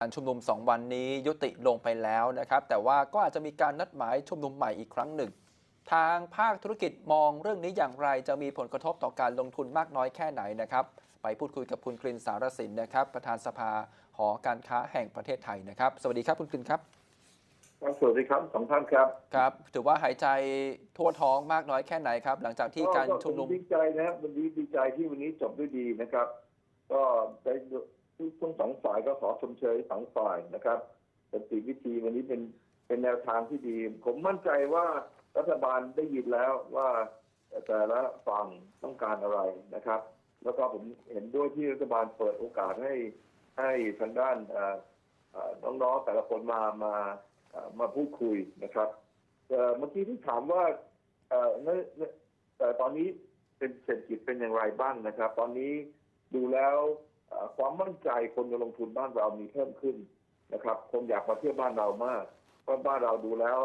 การชุมนุม 2 วันนี้ยุติลงไปแล้วนะครับ แต่ว่าก็อาจจะมีการนัดหมายชุมนุมใหม่อีกครั้งหนึ่ง ทางภาคธุรกิจมองเรื่องนี้อย่างไรจะมีผลกระทบต่อการลงทุนมากน้อยแค่ไหนนะครับ ไปพูดคุยกับคุณกรินสารสินนะครับ ประธานสภาหอการค้าแห่งประเทศไทยนะครับ สวัสดีครับคุณกรินครับครับสวัสดีครับสองท่านครับครับ ถือว่าหายใจทั่วท้องมากน้อยแค่ไหนครับ หลังจากที่การชุมนุมก็ดีใจนะครับวันนี้ดีใจที่วันนี้จบด้วยดีนะครับ ก็ได้ ทั้งสองฝ่ายก็ขอชมเชยสองฝ่ายนะครับสันติวิธีวันนี้เป็นเป็นแนวทางที่ดี ผมมั่นใจว่ารัฐบาลได้ยินแล้วว่าแต่ละฝั่งต้องการอะไรนะครับ แล้วก็ผมเห็นด้วยที่รัฐบาลเปิดโอกาสให้ให้ทางด้านน้องๆแต่ละคนมามามาพูดคุยนะครับเมื่อกี้ที่ถามว่าเอ่ตอนนี้เป็นเศรษฐกิจเป็นอย่างไรบ้างนะครับ ตอนนี้ดูแล้ว ความมั่นใจคนจะลงทุนบ้านเรามีเพิ่มขึ้นนะครับ คนอยากมาเที่ยวบ้านเรามากเพราะบ้านเราดูแล้ว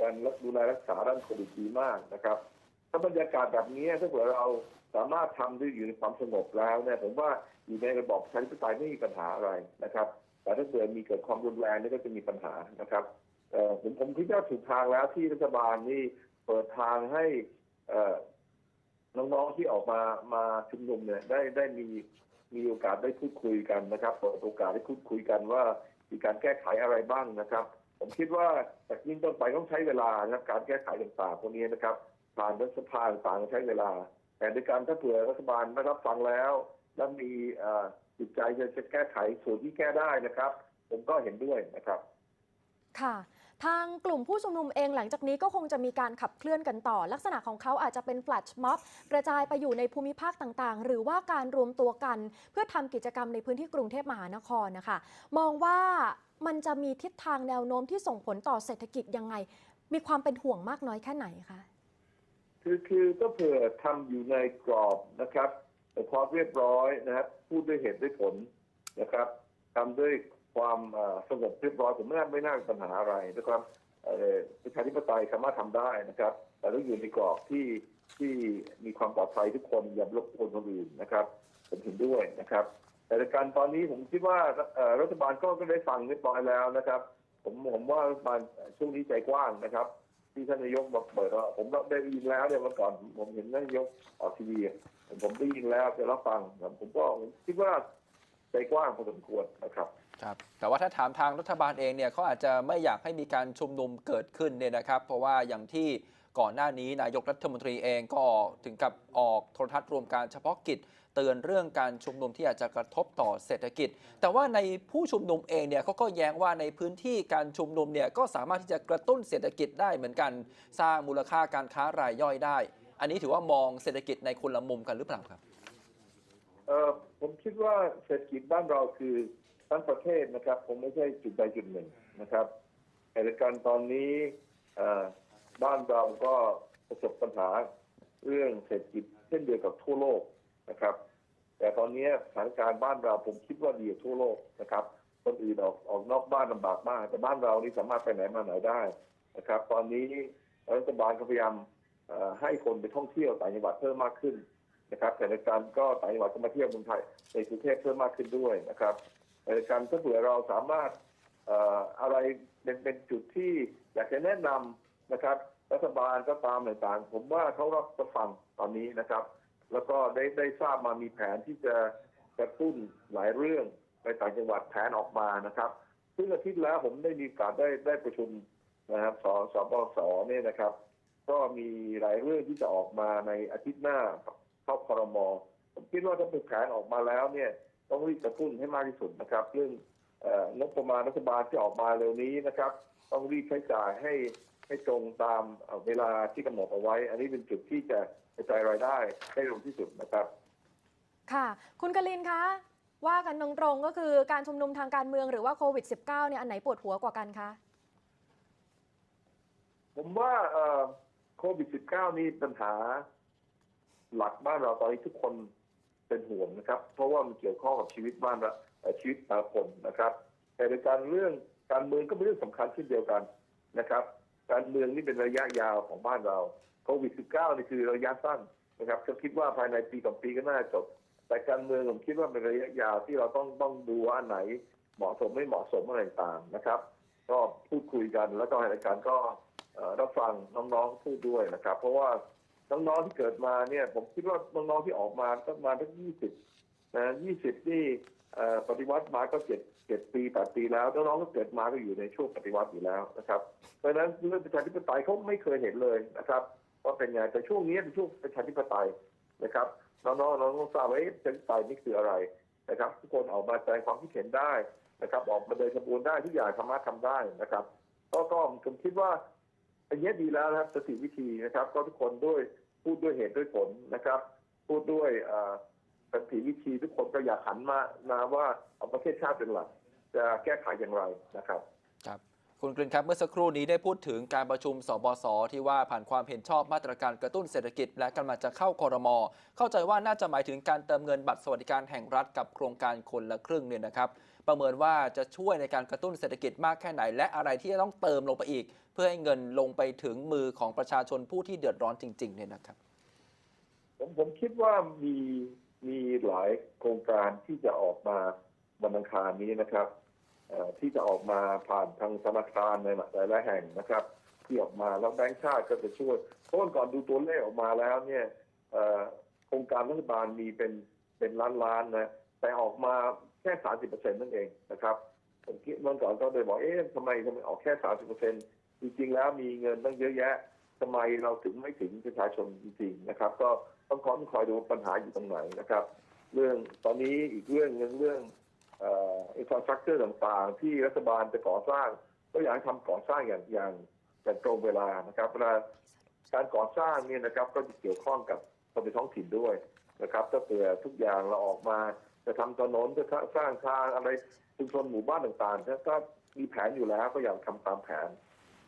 การดูแลรักษาด้านโควิดดีมากนะครับ ถ้าบรรยากาศแบบนี้ถ้าเกิดเราสามารถทำได้อยู่ในความสงบแล้วเนี่ยผมว่าอยู่ในระบอบประชาธิปไตยไม่มีปัญหาอะไรนะครับ แต่ถ้าเกิดมีเกิดความรุนแรงนี่ก็จะมีปัญหานะครับผมผมคิดว่าถูกทางแล้วที่รัฐบาลนี่เปิดทางให้น้องๆที่ออกมามาชุมนุมเนี่ยได้ได้มี มีโอกาสได้พูดคุยกันนะครับเปิดโอกาสได้พูดคุยกันว่ามีการแก้ไขอะไรบ้างนะครับ ผมคิดว่าจากนี้ต้นไปต้องใช้เวลานะครับการแก้ไขต่างๆพวกนี้นะครับผ่านรัฐสภาต่างๆใช้เวลา แต่ในการถ้าเผื่อรัฐบาลไม่รับฟังแล้ว และมีจิตใจจะจะแก้ไขส่วนที่แก้ได้นะครับ ผมก็เห็นด้วยนะครับ ค่ะ ทางกลุ่มผู้ชุมนุมเองหลังจากนี้ก็คงจะมีการขับเคลื่อนกันต่อ ลักษณะของเขาอาจจะเป็นแฟลชม็อบกระจายไปอยู่ในภูมิภาคต่างๆ หรือว่าการรวมตัวกัน เพื่อทำกิจกรรมในพื้นที่กรุงเทพมหานครนะคะ มองว่ามันจะมีทิศทางแนวโน้มที่ส่งผลต่อเศรษฐกิจยังไง มีความเป็นห่วงมากน้อยแค่ไหนคะคือคือก็เผื่อทำอยู่ในกรอบนะครับแต่ความเรียบร้อยนะครับพูดด้วยเหตุด้วยผลนะครับทำด้วย ความสงบเรียบร้อยผมไม่น่าไม่น่ามีปัญหาอะไรนะครับประชาธิปไตยสามารถทำได้นะครับ แต่ต้องอยู่ในกรอบที่ที่มีความปลอดภัยทุกคนอย่ารบกวนคนอื่นนะครับผมเห็นด้วยนะครับ แต่การตอนนี้ผมคิดว่ารัฐบาลก็ได้ฟังเรียบร้อยแล้วนะครับ ผมผมว่ารัฐบาลช่วงนี้ใจกว้างนะครับ ที่ท่านนายกบอกเปิดว่าผมได้ยินแล้วเนี่ยเมื่อก่อนผมเห็นท่านนายกออกทีวีผมได้ยินแล้วจะรับฟังผมก็ผมคิดว่า ใจกว้างพอสมควรนะครับครับแต่ว่าถ้าถามทางรัฐบาลเองเนี่ยเขาอาจจะไม่อยากให้มีการชุมนุมเกิดขึ้นเนี่ยนะครับ เพราะว่าอย่างที่ก่อนหน้านี้นายกรัฐมนตรีเองก็ถึงกับออกโทรทัศน์รวมการเฉพาะกิจ เตือนเรื่องการชุมนุมที่อาจจะกระทบต่อเศรษฐกิจ แต่ว่าในผู้ชุมนุมเองเนี่ยเขาก็แย้งว่าในพื้นที่การชุมนุมเนี่ยก็สามารถที่จะกระตุ้นเศรษฐกิจได้เหมือนกัน สร้างมูลค่าการค้ารายย่อยได้ อันนี้ถือว่ามองเศรษฐกิจในคนละมุมกันหรือเปล่าครับเออ ผมคิดว่าเศรษฐกิจบ้านเราคือทั้งประเทศนะครับผมไม่ใช่จุดใดจุดหนึ่งนะครับแต่การตอนนี้บ้านเราก็ประสบปัญหาเรื่องเศรษฐกิจเช่นเดียวกับทั่วโลกนะครับ แต่ตอนนี้สถานการณ์บ้านเราผมคิดว่าดีกว่าทั่วโลกนะครับ คนอื่นออกออกนอกบ้านลำบากมาก แต่บ้านเรานี่สามารถไปไหนมาไหนได้นะครับ ตอนนี้รัฐบาลก็พยายามให้คนไปท่องเที่ยวต่างจังหวัดเพิ่มมากขึ้น นะครับแต่ในการก็ต่างจังหวัดก็มาเที่ยวเมืองไทยในกรุงเทพเพิ่มมากขึ้นด้วยนะครับแต่ในการถ้าเผื่อเราสามารถอะไรเป็นเป็นจุดที่อยากจะแนะนำนะครับ รัฐบาลก็ตามต่างๆผมว่าเขารับฟังตอนนี้นะครับ แล้วก็ได้ได้ทราบมามีแผนที่จะกระตุ้นหลายเรื่องไปต่างจังหวัดแผนออกมานะครับซึ่งอาทิตย์แล้วผมได้มีโอกาสได้ได้ประชุมนะครับสสบสเนี่ยนะครับ ก็มีหลายเรื่องที่จะออกมาในอาทิตย์หน้า เข้าคอรมอผมคิดว่าถ้าเป็นแผนออกมาแล้วเนี่ยต้องรีบกระตุ้นให้มากที่สุดนะครับเรื่องเอ่องบประมาณรัฐบาลที่ออกมาเร็วนี้นะครับ ต้องรีบใช้จ่ายให้ให้ตรงตามเอ่อเวลาที่กำหนดเอาไว้ อันนี้เป็นจุดที่จะกระจายรายได้ให้เร็วที่สุดนะครับ ค่ะ คุณกลินคะว่ากันตรงๆก็คือการชุมนุมทางการเมืองหรือว่าโควิด -19 เนี่ยอันไหนปวดหัวกว่ากันคะผมว่าเอ่อโควิด -19 นี่ปัญหา หลักบ้านเราตอนนี้ทุกคนเป็นห่วงนะครับ เพราะว่ามันเกี่ยวข้องกับชีวิตบ้านเราชีวิตแต่คนนะครับ แต่ในการเรื่องการเมืองก็เป็นเรื่องสำคัญเช่นเดียวกันนะครับ การเมืองนี่เป็นระยะยาวของบ้านเราโควิด -19 นี่คือระยะสั้นนะครับก็คิดว่าภายในปีสองปีก็น่าจบ แต่การเมืองผมคิดว่าเป็นระยะยาวที่เราต้องต้องดูว่าไหนเหมาะสมไม่เหมาะสมอะไรต่างนะครับ ก็พูดคุยกันแล้วก็รายการก็รับฟังน้องๆพูดด้วยนะครับ เพราะว่า น้องๆที่เกิดมาเนี่ย ผมคิดว่าน้องๆที่ออกมาก็ประมาณทั้งยี่สิบนะยี่สิบนี่ปฏิวัติมาก็เจ็ดเจ็ดปีแปดปีแล้วน้องๆก็เกิดมาก็อยู่ในช่วงปฏิวัติอยู่แล้วนะครับ เพราะฉะนั้นเรื่องประชาธิปไตยเขาไม่เคยเห็นเลยนะครับว่าเป็นไงแต่ช่วงนี้เป็นช่วงประชาธิปไตยนะครับน้องๆน้องต้องทราบว่าประชาธิปไตยนี่คืออะไรนะครับ ทุกคนออกมาแสดงความคิดเห็นได้นะครับ ออกมาเดินขบวนได้ทุกอย่างสามารถทำได้นะครับ ก็ก็ผมคิดว่า อันนี้ดีแล้วนะครับสติวิธีนะครับ ก็ทุกคนด้วยพูดด้วยเหตุด้วยผลนะครับ พูดด้วยเอ่อสติวิธีทุกคนก็อยากหันมามาว่าเอาประเทศชาติเป็นหลัก จะแก้ไขอย่างไรนะครับครับคุณกรินครับเมื่อสักครู่นี้ได้พูดถึงการประชุมสบสที่ว่าผ่านความเห็นชอบมาตรการกระตุ้นเศรษฐกิจ และกำลังจะเข้าคอรมอเข้าใจว่าน่าจะหมายถึงการเติมเงินบัตรสวัสดิการแห่งรัฐกับโครงการคนละครึ่งเนี่ยนะครับ ประเมินว่าจะช่วยในการกระตุ้นเศรษฐกิจมากแค่ไหน และอะไรที่จะต้องเติมลงไปอีก เพื่อให้เงินลงไปถึงมือของประชาชนผู้ที่เดือดร้อนจริงๆเนี่ยนะครับ ผมผมคิดว่ามีมีหลายโครงการที่จะออกมาวันอังคารนี้นะครับที่จะออกมาผ่านทางธนาคารในหลายหลายๆแห่งนะครับ ที่ออกมาแล้วแบงก์ชาติก็จะช่วยเพราะก่อนดูตัวเลขออกมาแล้วเนี่ยโครงการรัฐบาลมีเป็นเป็นล้านล้านๆนะแต่ออกมา แค่สามสิบเปอร์เซ็นต์นั่นเองนะครับผมคิดเมื่อก่อนก็เลยบอกเอ๊ะทำไมทำไมออกแค่สามสิบเปอร์เซ็นต์จริงๆแล้วมีเงินตั้งเยอะแยะทำไมเราถึงไม่ถึงประชาชนจริงๆนะครับ ก็ต้องคอยคอยดูปัญหาอยู่ตรงไหนนะครับ เรื่องตอนนี้อีกเรื่องหนึงเรื่องเอ่อินฟราสตรักเจอร์ต่างๆ ที่รัฐบาลจะก่อสร้าง ก็อยากให้ทำก่อสร้างอย่างอย่างอย่างตรงเวลานะครับเวลาการก่อสร้างเนี่ยนะครับก็จะเกี่ยวข้องกับคนในท้องถิ่นด้วยนะครับ ถ้าเผื่อทุกอย่างเราออกมา จะทำถนนจะสร้างทางอะไรชุมชนหมู่บ้านต่างๆถ้าก็มีแผนอยู่แล้วก็อยากทำตามแผน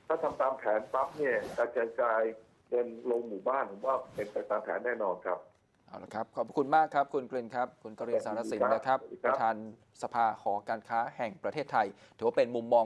ถ้าทำตามแผนปั๊บเนี่ยการกระจายเงินลงหมู่บ้านผมว่าเป็นไปตามแผนแน่นอนครับเอาละครับ ขอบคุณมากครับ คุณกรินครับ คุณกรินสารสินนะครับสวัสดีปครับระธานสภาหอการค้าแห่งประเทศไทย ถือว่าเป็นมุมมอง